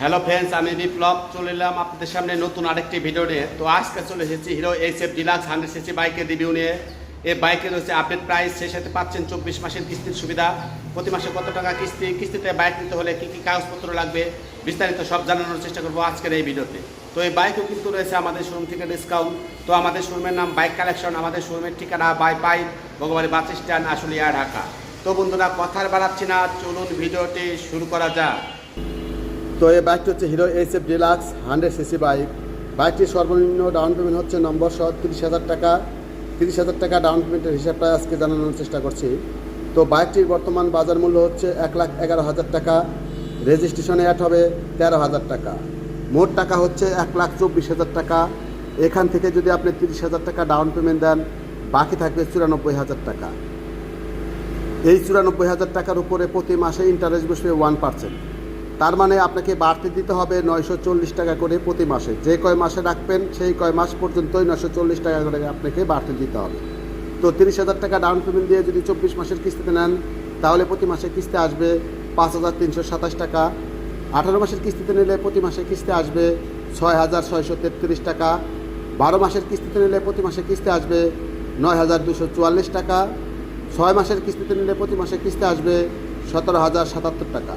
Hello friends আমি বিপ্লব চলে এলাম আপনাদের সামনে নতুন আরেকটি ভিডিও নিয়ে। তো আজকে চলে এসেছি Hero H F Deluxe hundred CC বাইকের রিভিউ নিয়ে। এই বাইকের হচ্ছে আপডেট প্রাইস সেই সাথে পাচ্ছেন চব্বিশ মাসের কিস্তির সুবিধা। প্রতি মাসে কত টাকা কিস্তি, কিস্তিতে বাইক নিতে হলে কী কী কাগজপত্র লাগবে, বিস্তারিত সব জানানোর চেষ্টা করব আজকের এই ভিডিওতে তো এই বাইকও কিন্তু রয়েছে আমাদের শোরুম থেকে ডিসকাউন্ট তো আমাদের শোরুমের নাম বাইক কালেকশন আমাদের শোরুমের ঠিকানা বাই পাই ভগবানের বাস স্ট্যান্ড, আশুলিয়া, ঢাকা। তো বন্ধুরা, কথার বাড়াচ্ছি না, চলুন ভিডিওটি শুরু করা যাক। তো এই বাইকটি হচ্ছে Hero H F Deluxe hundred CC bike বাইকটির সর্বনিম্ন ডাউন পেমেন্ট হচ্ছে নম্বর সহ তিরিশ হাজার টাকা। তিরিশ হাজার টাকা ডাউন পেমেন্টের হিসাবটা আজকে জানানোর চেষ্টা করছি। তো বাইকটির বর্তমান বাজার মূল্য হচ্ছে এক লাখ এগারো হাজার টাকা। রেজিস্ট্রেশনে অ্যাড হবে তেরো হাজার টাকা। মোট টাকা হচ্ছে এক লাখ চব্বিশ হাজার টাকা। এখান থেকে যদি আপনি তিরিশ হাজার টাকা ডাউন পেমেন্ট দেন, বাকি থাকবে চুরানব্বই হাজার টাকা। এই চুরানব্বই হাজার টাকার উপরে প্রতি মাসে ইন্টারেস্ট বসবে ওয়ান পার্সেন্ট তার মানে আপনাকে বাড়তি দিতে হবে নয়শো চল্লিশ টাকা করে প্রতি মাসে। যে কয় মাসে রাখবেন, সেই কয় মাস পর্যন্তই নয়শো চল্লিশ টাকা করে আপনাকে বাড়তি দিতে হবে। তো তিরিশ হাজার টাকা ডাউন পেমেন্ট দিয়ে যদি চব্বিশ মাসের কিস্তিতে নেন, তাহলে প্রতি মাসে কিস্তি আসবে পাঁচ হাজার তিনশো সাতাশ টাকা। আঠারো মাসের কিস্তিতে নিলে প্রতি মাসে কিস্তি আসবে ছয় হাজার ছয়শো তেত্রিশ টাকা। বারো মাসের কিস্তিতে নিলে প্রতি মাসে কিস্তি আসবে নয় হাজার দুশো চুয়াল্লিশ টাকা। ছয় মাসের কিস্তিতে নিলে প্রতি মাসে কিস্তি আসবে সতেরো হাজার সাতাত্তর টাকা।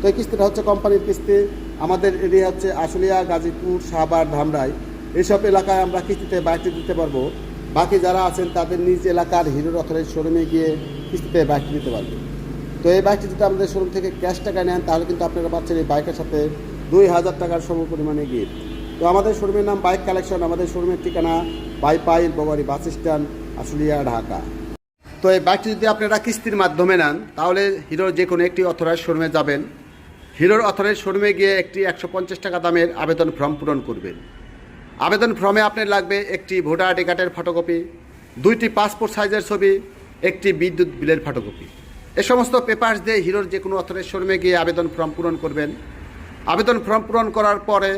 তো এই কিস্তিটা হচ্ছে কোম্পানির কিস্তি। আমাদের এরিয়া হচ্ছে আশুলিয়া, গাজীপুর, সাভার, ধামরাই। এইসব এলাকায় আমরা কিস্তিতে বাইকটি দিতে পারব। বাকি যারা আছেন তাদের নিজ এলাকার হিরো রথরের শোরুমে গিয়ে কিস্তিতে বাইকটি দিতে পারবে। তো এই বাইকটি যদি আমাদের শোরুম থেকে ক্যাশ টাকা নেন, তাহলে কিন্তু আপনারা পাচ্ছেন এই বাইকের সাথে দুই হাজার টাকার সম পরিমাণে গিফট তো আমাদের শোরুমের নাম বাইক কালেকশন, আমাদের শোরুমের ঠিকানা বাই পাইল বগারি বাস স্ট্যান্ড, আশুলিয়া, ঢাকা। তো এই বাইকটি যদি আপনারা কিস্তির মাধ্যমে নেন, তাহলে হিরোর যে কোনো একটি অথরাইজ শোরুমে যাবেন। হিরোর অথরের শোরুমে গিয়ে একটি একশো পঞ্চাশ টাকা দামের আবেদন ফর্ম পূরণ করবেন। আবেদন ফর্মে আপনার লাগবে একটি ভোটার আইডি কার্ডের ফটোকপি, দুইটি পাসপোর্ট সাইজের ছবি, একটি বিদ্যুৎ বিলের ফটোকপি। এ সমস্ত পেপার্স দিয়ে হিরোর যে কোনো অথরের শোরুমে গিয়ে আবেদন ফর্ম পূরণ করবেন। আবেদন ফর্ম পূরণ করার পরে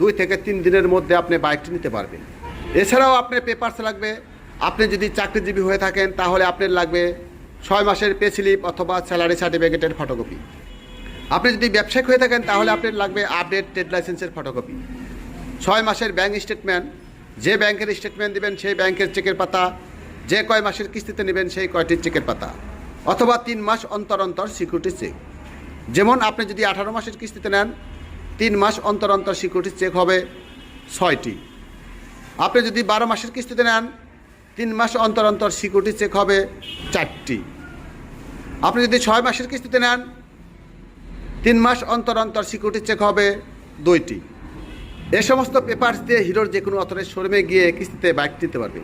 দুই থেকে তিন দিনের মধ্যে আপনি বাইকটি নিতে পারবেন। এছাড়াও আপনার পেপার্স লাগবে। আপনি যদি চাকরিজীবী হয়ে থাকেন, তাহলে আপনার লাগবে ছয় মাসের পে স্লিপ অথবা স্যালারি সার্টিফিকেটের ফটোকপি। আপনি যদি ব্যবসায়িক হয়ে থাকেন, তাহলে আপনার লাগবে আপডেট ট্রেড লাইসেন্সের ফটোকপি ছয় মাসের ব্যাঙ্ক স্টেটমেন্ট যে ব্যাংকের স্টেটমেন্ট দেবেন, সেই ব্যাংকের চেকের পাতা, যে কয় মাসের কিস্তিতে নেবেন, সেই কয়টির চেকের পাতা, অথবা তিন মাস অন্তর অন্তর সিকিউরিটি চেক যেমন আপনি যদি আঠারো মাসের কিস্তিতে নেন, তিন মাস অন্তর অন্তর সিকিউরিটি চেক হবে ছয়টি। আপনি যদি বারো মাসের কিস্তিতে নেন, তিন মাস অন্তর অন্তর সিকিউরিটি চেক হবে চারটি। আপনি যদি ছয় মাসের কিস্তিতে নেন তিন মাস অন্তর অন্তর সিকিউরিটি চেক হবে দুইটি। এ সমস্ত পেপার্স দিয়ে হিরোর যে কোনো অথরের শোরুমে গিয়ে কিস্তিতে বাইক নিতে পারবে।